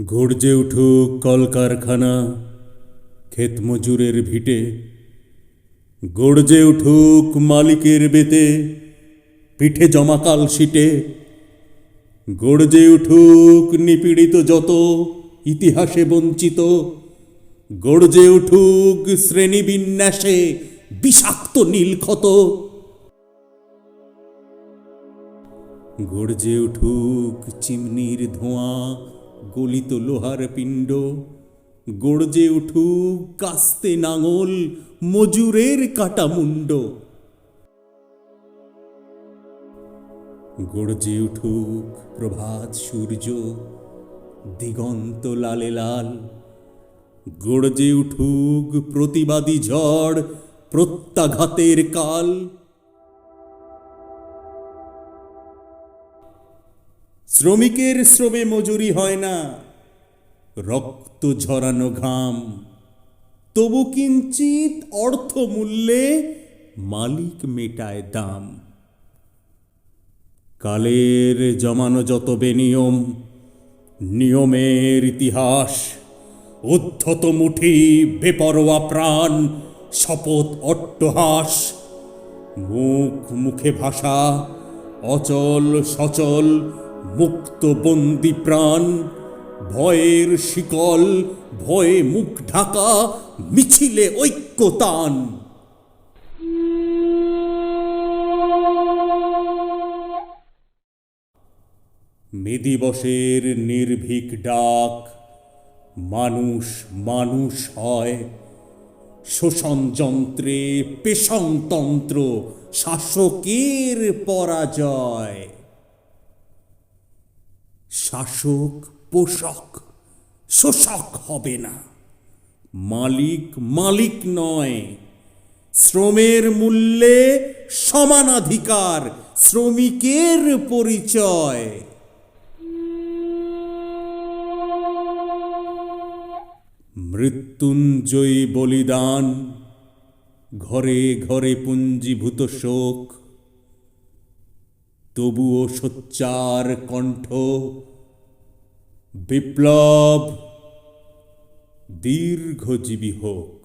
গর্জে উঠুক কলকারখানা ক্ষেত মজুরের ভিটে। গর্জে উঠুক মালিকের বেতে, পিঠে জমাকাল সিটে গর্জে উঠুক নিপীড়িত যত ইতিহাসে বঞ্চিত, গর্জে উঠুক শ্রেণীবিন্যাসে বিষাক্ত নীলক্ষত। গর্জে উঠুক চিমনির ধোঁয়া, গলিত লোহার পিণ্ড। গর্জে উঠুক কাস্তে নাঙল মজুরের কাটা মুন্ড গর্জে উঠুক প্রভাত সূর্য দিগন্ত লালে লাল, গর্জে উঠুক প্রতিবাদী ঝড় প্রত্যাঘাতের কাল। শ্রমিকের শ্রমে মজুরি হয় না, রক্ত ঝরানো ঘাম। তবু কিঞ্চিত অর্থ মূল্যে মালিক মেটায় দাম। কালের জমানো যত বেনিয়ম নিয়মের ইতিহাস, উদ্ধত মুঠি বেপরোয়া প্রাণ, শপথ অট্টহাস, মুখ মুখে ভাষা, অচল সচল, মুক্ত বন্দি প্রাণ, ভয়ের শিকল, ভয়ে মুখ ঢাকা, মিছিলে ঐক্যতান। মে দিবসের নির্ভীক ডাক, মানুষ মানুষ হয়। শোষণ যন্ত্রে পেশনতন্ত্র শাসকের পরাজয়। শাসক, পোষক, শোষক হবে না। মালিক মালিক নয়। শ্রমের মূল্যে সমানাধিকার শ্রমিকের পরিচয়। মৃত্যুঞ্জয়ী বলিদান ঘরে ঘরে পুঞ্জীভূত শোক। তবুও সোচ্চার কণ্ঠ বিপ্লব দীর্ঘজীবী হোক।